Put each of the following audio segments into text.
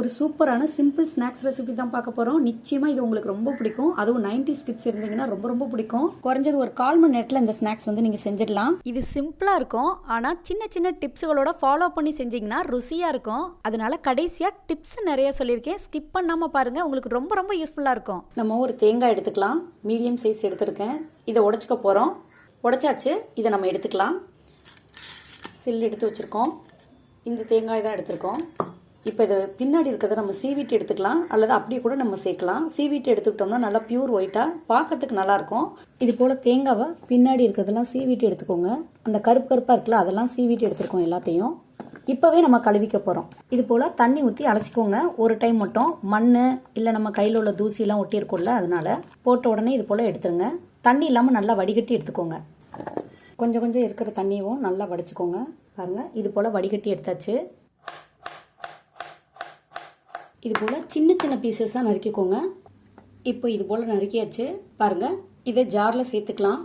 ஒரு சூப்பரான simple snacks recipe தான் பார்க்க போகிறோம் நிச்சயமாக இது உங்களுக்கு ரொம்ப பிடிக்கும். அதுவும் நைன்டி ஸ்கிட்ஸ் இருந்தீங்கன்னா ரொம்ப ரொம்ப பிடிக்கும். குறைஞ்சது ஒரு கால் மணி நேரத்தில் இந்த ஸ்நாக்ஸ் வந்து நீங்கள் செஞ்சிடலாம். இது சிம்பிளாக இருக்கும். ஆனால் சின்ன சின்ன டிப்ஸுகளோட ஃபாலோ பண்ணி செஞ்சீங்கன்னா ருசியாக இருக்கும். அதனால கடைசியாக டிப்ஸ் நிறைய சொல்லியிருக்கேன். ஸ்கிப் பண்ணாமல் பாருங்கள் உங்களுக்கு ரொம்ப ரொம்ப யூஸ்ஃபுல்லாக இருக்கும். நம்ம ஒரு தேங்காய் எடுத்துக்கலாம். மீடியம் சைஸ் எடுத்திருக்கேன். இதை உடச்சிக்க போகிறோம் உடச்சாச்சு. இதை நம்ம எடுத்துக்கலாம். சில்லு எடுத்து வச்சுருக்கோம். இந்த தேங்காய் தான் எடுத்திருக்கோம். இப்போ இதை பின்னாடி இருக்கிறத நம்ம சீவிட்டு எடுத்துக்கலாம் அல்லது அப்படியே கூட நம்ம சேர்க்கலாம். சீவிட்டு எடுத்துக்கிட்டோம்னா நல்லா பியூர் ஒயிட்டாக பார்க்கறதுக்கு நல்லாயிருக்கும் இது போல் தேங்காவை பின்னாடி இருக்கிறதெல்லாம் சீவிட்டு எடுத்துக்கோங்க. அந்த கருப்பு கருப்பாக இருக்குல்ல அதெல்லாம் சீவிட்டு எடுத்துருக்கோம் எல்லாத்தையும். இப்போவே நம்ம கழுவிக்க போகிறோம் இது போல் தண்ணி ஊற்றி அலசிக்கோங்க. ஒரு டைம் மட்டும். மண் இல்லை நம்ம கையில் உள்ள தூசிலாம் ஒட்டியிருக்கோம்ல அதனால போட்ட உடனே இது போல் எடுத்துருங்க. தண்ணி இல்லாமல் நல்லா வடிகட்டி எடுத்துக்கோங்க. கொஞ்சம் கொஞ்சம் இருக்கிற தண்ணியும் நல்லா வடிச்சுக்கோங்க. பாருங்கள் இது போல் வடிகட்டி எடுத்தாச்சு. இது போல் சின்ன சின்ன பீசஸாக நறுக்கிக்கோங்க. இப்போ இது போல் நறுக்கியாச்சு. பாருங்கள் இதை ஜாரில் சேர்த்துக்கலாம்.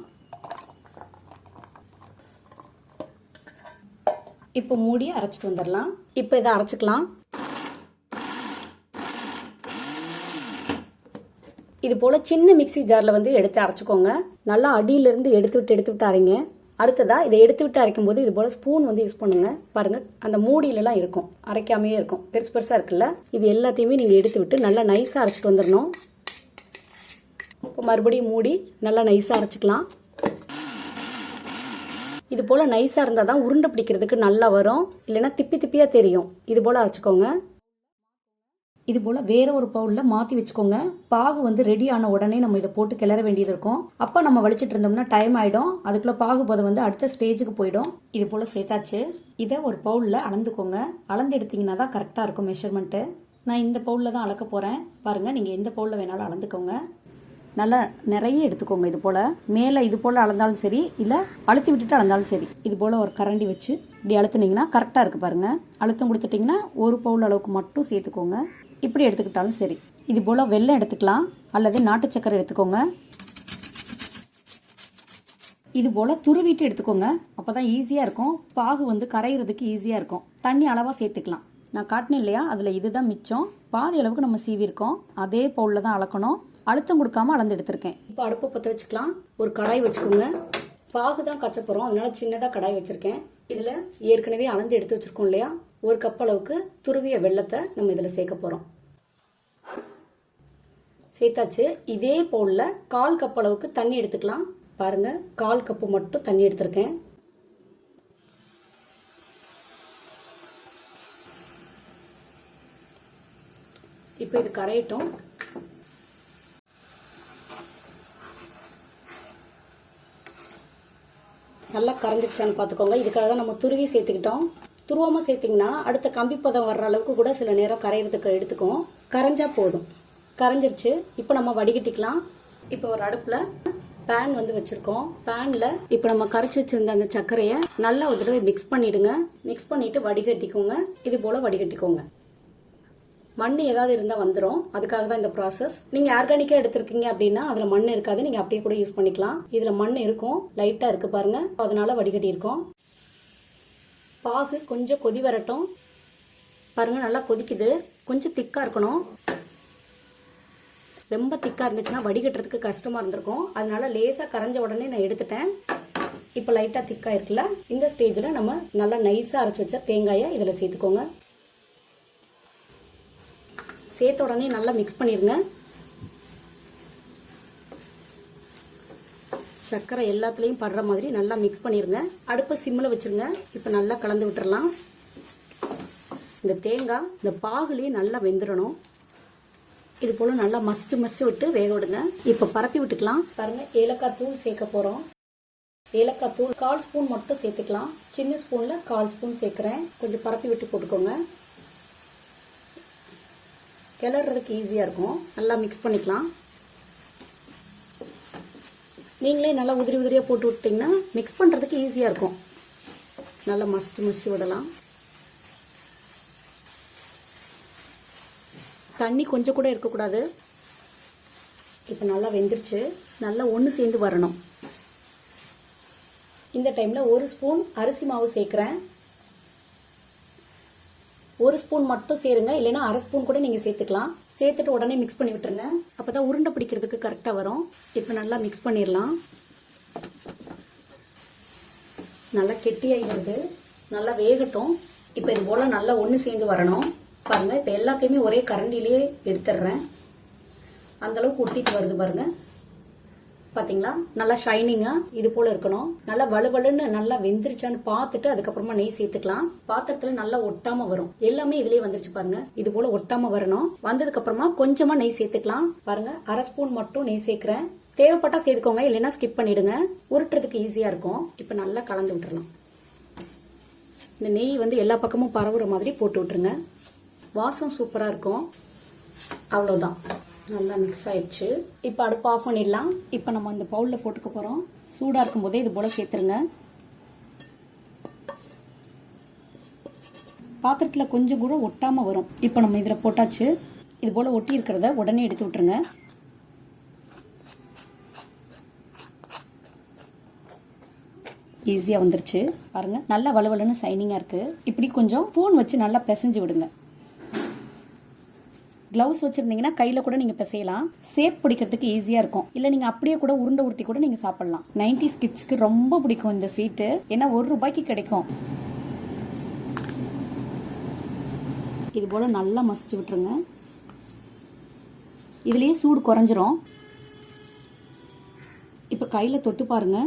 இப்போ மூடி அரைச்சிட்டு வந்துடலாம். இப்போ இதை அரைச்சிக்கலாம். இது போல் சின்ன மிக்ஸி ஜாரில் வந்து எடுத்து அரைச்சிக்கோங்க. நல்லா அடியிலிருந்து எடுத்து விட்டு எடுத்து விட்டு அரைங்க. அடுத்ததா இதை எடுத்து விட்டு அரைக்கும் போது இது போல் ஸ்பூன் வந்து யூஸ் பண்ணுங்க. பாருங்க அந்த மூடியிலலாம் இருக்கும். அரைக்காமையே இருக்கும். பெருசு பெருசாக இருக்குல்ல? இது எல்லாத்தையுமே நீங்கள் எடுத்து விட்டு நல்லா நைஸாக அரைச்சிட்டு வந்துடணும் இப்போ மறுபடியும் மூடி நல்லா நைஸாக அரைச்சிக்கலாம். இது போல் நைஸாக இருந்தால் தான் உருண்டை பிடிக்கிறதுக்கு நல்லா வரும். இல்லைன்னா திப்பி திப்பியாக தெரியும். இது போல் அரைச்சிக்கோங்க. இது போல் வேற ஒரு பவுலில் மாற்றி வச்சுக்கோங்க. பாகு வந்து ரெடி ஆன உடனே நம்ம இதை போட்டு கிளற வேண்டியது இருக்கும். அப்போ நம்ம வலிச்சிட்டு இருந்தோம்னா டைம் ஆகிடும் அதுக்குள்ளே பாகு பதம் வந்து அடுத்த ஸ்டேஜுக்கு போயிடும். இது போல் சேர்த்தாச்சு. இதை ஒரு பவுலில் அளந்துக்கோங்க. அளந்து எடுத்தீங்கன்னா தான் கரெக்டாக இருக்கும் மெஷர்மெண்ட்டு நான் இந்த பவுலில் தான் அளக்க போகிறேன் பாருங்கள் நீங்கள் எந்த பவுலில் வேணாலும் அளந்துக்கோங்க. நல்லா நிறைய எடுத்துக்கோங்க இது போல். மேலே இது போல் அளந்தாலும் சரி இல்லை அழுத்தி விட்டுட்டு அளந்தாலும் சரி. இது போல் ஒரு கரண்டி வச்சு இப்படி அழுத்துனீங்கன்னா கரெக்டாக இருக்குது பாருங்கள் அழுத்தம் கொடுத்துட்டிங்கன்னா ஒரு பவுல் அளவுக்கு மட்டும் சேர்த்துக்கோங்க. இப்படி எடுத்துக்கிட்டாலும் சரி. இது போல் வெள்ளம் எடுத்துக்கலாம். அல்லது நாட்டு சக்கரை எடுத்துக்கோங்க. இது போல் துருவிட்டு எடுத்துக்கோங்க. அப்போ தான் ஈஸியாக இருக்கும். பாகு வந்து கரையிறதுக்கு ஈஸியாக இருக்கும். தண்ணி அளவாக சேர்த்துக்கலாம். நான் காட்டினேன் இல்லையா? அதில் இதுதான் மிச்சம். பாதி அளவுக்கு நம்ம சீவிருக்கோம் அதே பவுலில் தான் அளக்கணும். அழுத்தம் கொடுக்காம அளந்து எடுத்திருக்கேன். இப்போ அடுப்பை பற்ற வச்சுக்கலாம். ஒரு கடாய் வச்சுக்கோங்க. பாகு தான் கச்ச போகிறோம் அதனால சின்னதாக கடாய் வச்சுருக்கேன். இதில் ஏற்கனவே அளந்து எடுத்து வச்சுருக்கோம் இல்லையா? ஒரு கப் அளவுக்கு துருவிய வெள்ளத்தை நம்ம இதில் சேர்க்க போகிறோம் சேர்த்தாச்சு. இதே போல கால் கப் அளவுக்கு தண்ணி எடுத்துக்கலாம். பாருங்க கால் கப்பு மட்டும் தண்ணி எடுத்திருக்கேன். இப்போ இது கரையட்டும். நல்லா கரைஞ்சிச்சான்னு பார்த்துக்கோங்க. இதுக்காக தான் நம்ம துருவி சேர்த்துக்கிட்டோம். துருவமாக சேர்த்திங்கன்னா அடுத்த கம்பி பதம் வர்ற அளவுக்கு கூட சில நேரம் கரையிறதுக்கு எடுத்துக்கும் கரைஞ்சா போதும். கரைஞ்சிருச்சு. இப்போ நம்ம வடிகட்டிக்கலாம். இப்போ ஒரு அடுப்பில் பேன் வந்து வச்சுருக்கோம். பேனில் இப்போ நம்ம கரைச்சி வச்சிருந்த அந்த சர்க்கரையை நல்லா ஒரு தடவை மிக்ஸ் பண்ணிடுங்க. மிக்ஸ் பண்ணிட்டு வடிகட்டிக்கோங்க. இது போல் வடிகட்டிக்கோங்க. மண் ஏதாவது இருந்தால் வந்துடும் அதுக்காக தான் இந்த ப்ராசஸ் நீங்கள் ஆர்கானிக்காக எடுத்திருக்கீங்க அப்படின்னா அதில் மண் இருக்காது. நீங்கள் அப்படியே கூட யூஸ் பண்ணிக்கலாம். இதில் மண் இருக்கும். லைட்டாக இருக்குது பாருங்க. அதனால வடிகட்டி இருக்கோம் பாகு கொஞ்சம் கொதி வரட்டும். பாருங்க நல்லா கொதிக்குது. கொஞ்சம் திக்காக இருக்கணும். ரொம்ப திக்காக இருந்துச்சுன்னா வடிகட்டுறதுக்கு கஷ்டமாக இருந்திருக்கும். அதனால லேசாக கரைஞ்ச உடனே நான் எடுத்துட்டேன். இப்போ லைட்டாக திக்காக இருக்குல்ல இந்த ஸ்டேஜில் நம்ம நல்லா நைஸாக அரைச்சி வச்ச தேங்காயை இதில் சேர்த்துக்கோங்க. சேர்த்த உடனே நல்லா மிக்ஸ் பண்ணிடுங்க சர்க்கரை எல்லாத்துலேயும் படுற மாதிரி நல்லா மிக்ஸ் பண்ணிடுங்க அடுப்பை சிம்மில் வச்சுருங்க. இப்போ நல்லா கலந்து விட்டுறலாம். இந்த தேங்காய் இந்த பாகுலேயே நல்லா வெந்துடணும் இது போல் நல்லா மசிச்சு மசிச்சு விட்டு வேக விடுங்க. இப்போ பரப்பி விட்டுக்கலாம். பாருங்க ஏலக்காய் தூள் சேர்க்க போகிறோம் ஏலக்காய் தூள் கால் ஸ்பூன் மட்டும் சேர்த்துக்கலாம். சின்ன ஸ்பூனில் கால் ஸ்பூன் சேர்க்குறேன். கொஞ்சம் பரப்பி விட்டு போட்டுக்கோங்க. கிளறதுக்கு ஈஸியாக இருக்கும். நல்லா மிக்ஸ் பண்ணிக்கலாம். நீங்களே நல்லா உதிரி உதிரியாக போட்டு விட்டிங்கன்னா மிக்ஸ் பண்ணுறதுக்கு ஈஸியாக இருக்கும். நல்லா மசிச்சு மசிச்சு விடலாம். தண்ணி கொஞ்சம் கூட இருக்கக்கூடாது. இப்போ நல்லா வெந்துருச்சு. நல்லா ஒன்று சேர்ந்து வரணும். இந்த டைமில் ஒரு ஸ்பூன் அரிசி மாவு சேர்க்குறேன். ஒரு ஸ்பூன் மட்டும் சேருங்க. இல்லைன்னா அரை ஸ்பூன் கூட நீங்கள் சேர்த்துக்கலாம். சேர்த்துட்டு உடனே மிக்ஸ் பண்ணி விட்டுருங்க. அப்பதான் உருண்டை பிடிக்கிறதுக்கு கரெக்டாக வரும். இப்போ நல்லா மிக்ஸ் பண்ணிடலாம் நல்லா கெட்டியாகி நல்லா வேகட்டும். இப்போ இது போல் நல்லா ஒன்று சேர்ந்து வரணும். பாருங்கள் இப்போ எல்லாத்தையுமே ஒரே கரண்டிலேயே எடுத்துடுறேன் அந்த அளவுக்கு வருது பாருங்கள் பாத்தீங்களா? நல்லா ஷைனிங்கா இது போல இருக்கணும். நல்லா வலுவலுன்னு நல்லா வெந்துருச்சான்னு பார்த்துட்டு அதுக்கப்புறமா நெய் சேர்த்துக்கலாம். பாத்திரத்துல நல்லா ஒட்டாம வரும். எல்லாமே இதுலயே வந்துருச்சு பாருங்க. இது போல ஒட்டாம வரணும். வந்ததுக்கு அப்புறமா கொஞ்சமா நெய் சேர்த்துக்கலாம். பாருங்க அரை ஸ்பூன் மட்டும் நெய் சேர்க்கிறேன். தேவைப்பட்டா சேர்த்துக்கோங்க இல்லைன்னா ஸ்கிப் பண்ணிடுங்க. உருட்டுறதுக்கு ஈஸியா இருக்கும். இப்ப நல்லா கலந்து விட்டுறலாம் இந்த நெய் வந்து எல்லா பக்கமும் பரவுற மாதிரி போட்டு விட்டுருங்க. வாசம் சூப்பரா இருக்கும். அவ்வளோதான் நல்லா மிக்ஸ் ஆயிடுச்சு. இப்போ அடுப்பு ஆஃப் பண்ணிடலாம். இப்போ நம்ம இந்த பவுலில் போட்டுக்க போகிறோம் சூடாக இருக்கும் போதே இது போல் சேர்த்துருங்க. பாத்திரத்தில் கொஞ்சம் கூட ஒட்டாமல் வரும். இப்போ நம்ம இதில் போட்டாச்சு. இது போல் ஒட்டி இருக்கிறத உடனே எடுத்து விட்டுருங்க. ஈஸியாக வந்துருச்சு. பாருங்கள் நல்லா வலுவலுன்னு சைனிங்காக இருக்குது இப்படி கொஞ்சம் ஸ்பூன் வச்சு நல்லா பிசைஞ்சு விடுங்க. க்ளவுஸ் வச்சிருந்தீங்கன்னா கையில கூட நீங்க பிசையலாம். சேப் பிடிக்கிறதுக்கு ஈஸியா இருக்கும். இல்ல நீங்க அப்படியே கூட உருண்டை உருட்டி கூட நீங்க சாப்பிடலாம். நைன்டி கிட்ஸ்க்கு ரொம்ப பிடிக்கும் இந்த ஸ்வீட்டு ஏன்னா ஒரு ரூபாய்க்கு கிடைக்கும். இது போல நல்லா மசிச்சு விட்டுருங்க. இதுலயே சூடு குறைஞ்சிரும். இப்ப கையில தொட்டு பாருங்க.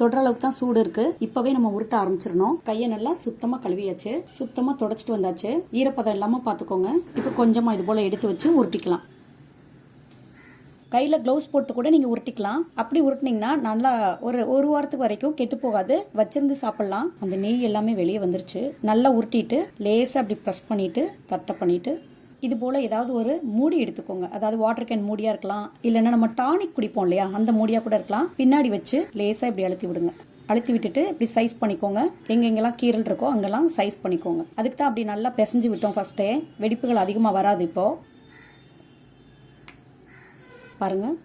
தொடுற அளவுக்கு தான் சூடு இருக்கு. இப்பவே நம்ம உருட்ட ஆரம்பிச்சிடணும். கையை நல்லா சுத்தமா கழுவியாச்சு. சுத்தமா தொடச்சிட்டு வந்தாச்சு. ஈரப்பதம் இல்லாம பாத்துக்கோங்க. இப்போ கொஞ்சமா இது போல எடுத்து வச்சு உருட்டிக்கலாம். கையில க்ளவுஸ் போட்டு கூட நீங்க உருட்டிக்கலாம். அப்படி உருட்டினீங்கன்னா நல்லா ஒரு ஒரு வாரத்துக்கு வரைக்கும் கெட்டு போகாது. வச்சிருந்து சாப்பிடலாம். அந்த நெய் எல்லாமே வெளியே வந்துருச்சு. நல்லா உருட்டிட்டு லேசா அப்படி ப்ரெஸ் பண்ணிட்டு தட்டை பண்ணிட்டு இது போல் ஏதாவது ஒரு மூடி எடுத்துக்கோங்க. அதாவது வாட்டர் கேன் மூடியா இருக்கலாம். இல்லைன்னா நம்ம டானிக் குடிப்போம் இல்லையா? அந்த மூடியா கூட இருக்கலாம். பின்னாடி வச்சு லேசாக இப்படி அழுத்தி விடுங்க. அழுத்தி விட்டுட்டு இப்படி சைஸ் பண்ணிக்கோங்க. எங்கெங்கெல்லாம் கீரல் இருக்கோ அங்கெல்லாம் சைஸ் பண்ணிக்கோங்க. அதுக்கு தான் அப்படி நல்லா பிசைஞ்சு விட்டோம் ஃபஸ்ட்டே வெடிப்புகள் அதிகமாக வராது இப்போ. பாருங்கள்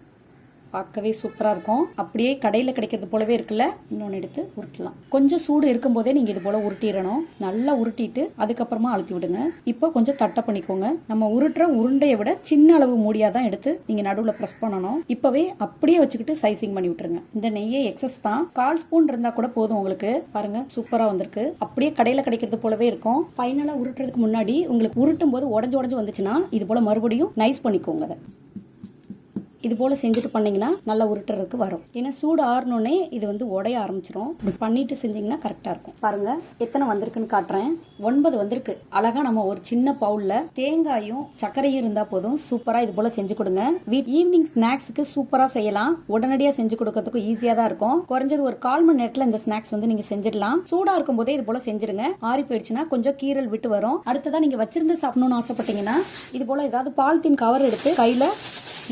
பார்க்கவே சூப்பராக இருக்கும். அப்படியே கடையில் கிடைக்கிறது போலவே இருக்குல்ல? இன்னொன்று எடுத்து உருட்டலாம். கொஞ்சம் சூடு இருக்கும்போதே நீங்கள் இது போல் உருட்டிடணும். நல்லா உருட்டிட்டு அதுக்கப்புறமா அழுத்தி விடுங்க. இப்போ கொஞ்சம் தட்டை பண்ணிக்கோங்க. நம்ம உருட்டுற உருண்டையை விட சின்ன அளவு மூடியாக தான் எடுத்து நீங்கள் நடுவில் ப்ரெஸ் பண்ணணும். இப்போவே அப்படியே வச்சுக்கிட்டு சைசிங் பண்ணி விட்டுருங்க. இந்த நெய்யே எக்ஸஸ் தான். கால் ஸ்பூன் இருந்தால் கூட போதும் உங்களுக்கு. பாருங்க சூப்பராக வந்திருக்கு. அப்படியே கடையில் கிடைக்கிறது போலவே இருக்கும். ஃபைனலாக உருட்டுறதுக்கு முன்னாடி உங்களுக்கு உருட்டும் போது உடஞ்சு உடஞ்சு வந்துச்சுன்னா இது போல் மறுபடியும் நைஸ் பண்ணிக்கோங்க அதை. இது போல செஞ்சுட்டு பண்ணீங்கன்னா நல்லா உருட்டுறதுக்கு வரும். ஏன்னா சூடு ஆறணுன்னே இது வந்து உடைய ஆரம்பிச்சிரும். இப்படி பண்ணிட்டு செஞ்சீங்கன்னா கரெக்டா இருக்கும். பாருங்க எத்தனை வந்திருக்குன்னு காட்டுறேன். ஒன்பது வந்திருக்கு. அழகா நம்ம ஒரு சின்ன பவுல்ல தேங்காயும் சர்க்கரையும் இருந்தா போதும். சூப்பரா இது போல செஞ்சு கொடுங்க. வீட் ஈவினிங் ஸ்நாக்ஸுக்கு சூப்பரா செய்யலாம். உடனடியா செஞ்சு கொடுக்கறதுக்கும் ஈஸியா தான் இருக்கும். குறைஞ்சது ஒரு கால் மணி நேரத்துல இந்த ஸ்நாக்ஸ் வந்து நீங்க செஞ்சிடலாம். சூடா இருக்கும் போதே இது போல செஞ்சிருங்க ஆறி போயிடுச்சுன்னா கொஞ்சம் கீரல் விட்டு வரும். அடுத்ததான் நீங்க வச்சிருந்து சாப்பிடணும்னு ஆசைப்பட்டீங்கன்னா இது போல ஏதாவது பாலித்தீன் கவர் எடுத்து கையில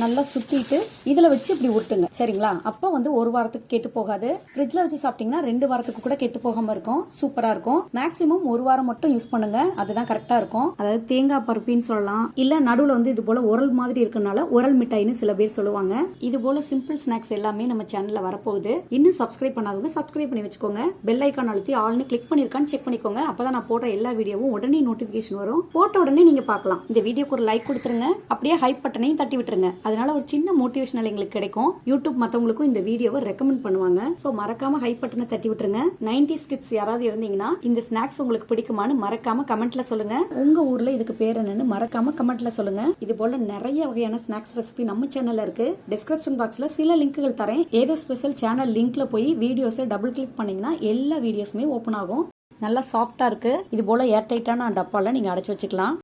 நல்லா சுத்திட்டு இதுல வச்சு இப்படி உருட்டுங்க சரிங்களா? அப்போ வந்து ஒரு வாரத்துக்கு கெட்டு போகாது. ஃப்ரிட்ஜ்ல வச்சு சாப்பிட்டீங்கன்னா ரெண்டு வாரத்துக்கு கூட கெட்டு போகாம இருக்கும். சூப்பரா இருக்கும். மேக்ஸிமம் ஒரு வாரம் மட்டும் யூஸ் பண்ணுங்க. அதுதான் கரெக்டா இருக்கும். அதாவது தேங்காய் பருப்பின்னு சொல்லலாம். இல்ல நடுவுல வந்து இது போல உரல் மாதிரி இருக்கனால உரல் மிட்டாயின்னு சில பேர் சொல்லுவாங்க. இது போல சிம்பிள் ஸ்நாக்ஸ் எல்லாமே நம்ம சேனல்ல வரப்போகுது. இன்னும் சப்ஸ்கிரைப் பண்ணாதவங்க சப்ஸ்கிரைப் பண்ணி வச்சுக்கோங்க. பெல் ஐக்கான் அழுத்தி ஆல்னு கிளிக் பண்ணிருக்கான்னு செக் பண்ணிக்கோங்க. அப்பதான் நான் போடுற எல்லா வீடியோவும் உடனே நோட்டிபிகேஷன் வரும். போட்ட உடனே நீங்க பார்க்கலாம். இந்த வீடியோக்கு ஒரு லைக் கொடுத்துருங்க. அப்படியே ஹைப் பட்டனையும் தட்டி விட்டுருங்க. அதனால ஒரு சின்ன மோட்டிவேஷனல் எங்களுக்கு கிடைக்கும். யூடியூப் மத்தவங்களுக்கும் இந்த வீடியோவை ரெக்கமெண்ட் பண்ணுவாங்க. சோ மறக்காம ஹை பட்டனை தட்டி விட்டுருங்க. நைன்டி ஸ்கிட்ஸ் யாராவது இருந்தீங்கன்னா இந்த ஸ்நாக்ஸ் உங்களுக்கு பிடிக்குமான்னு மறக்காம கமெண்ட்ல சொல்லுங்க. உங்க ஊர்ல இதுக்கு பேர் என்னன்னு மறக்காம கமெண்ட்ல சொல்லுங்க. இது போல நிறைய வகையான ஸ்நாக்ஸ் ரெசிபி நம்ம சேனல்ல இருக்கு. டிஸ்கிரிப்ஷன் பாக்ஸ்ல சில லிங்க்குகள் தரேன். ஏதோ ஸ்பெஷல் சேனல் லிங்க்ல போய் வீடியோஸை டபுள் கிளிக் பண்ணீங்கன்னா எல்லா வீடியோஸுமே ஓப்பன் ஆகும். நல்லா சாஃப்டா இருக்கு. இது போல ஏர் டைட்டான டப்பால நீங்க அடைச்சு வச்சுக்கலாம்.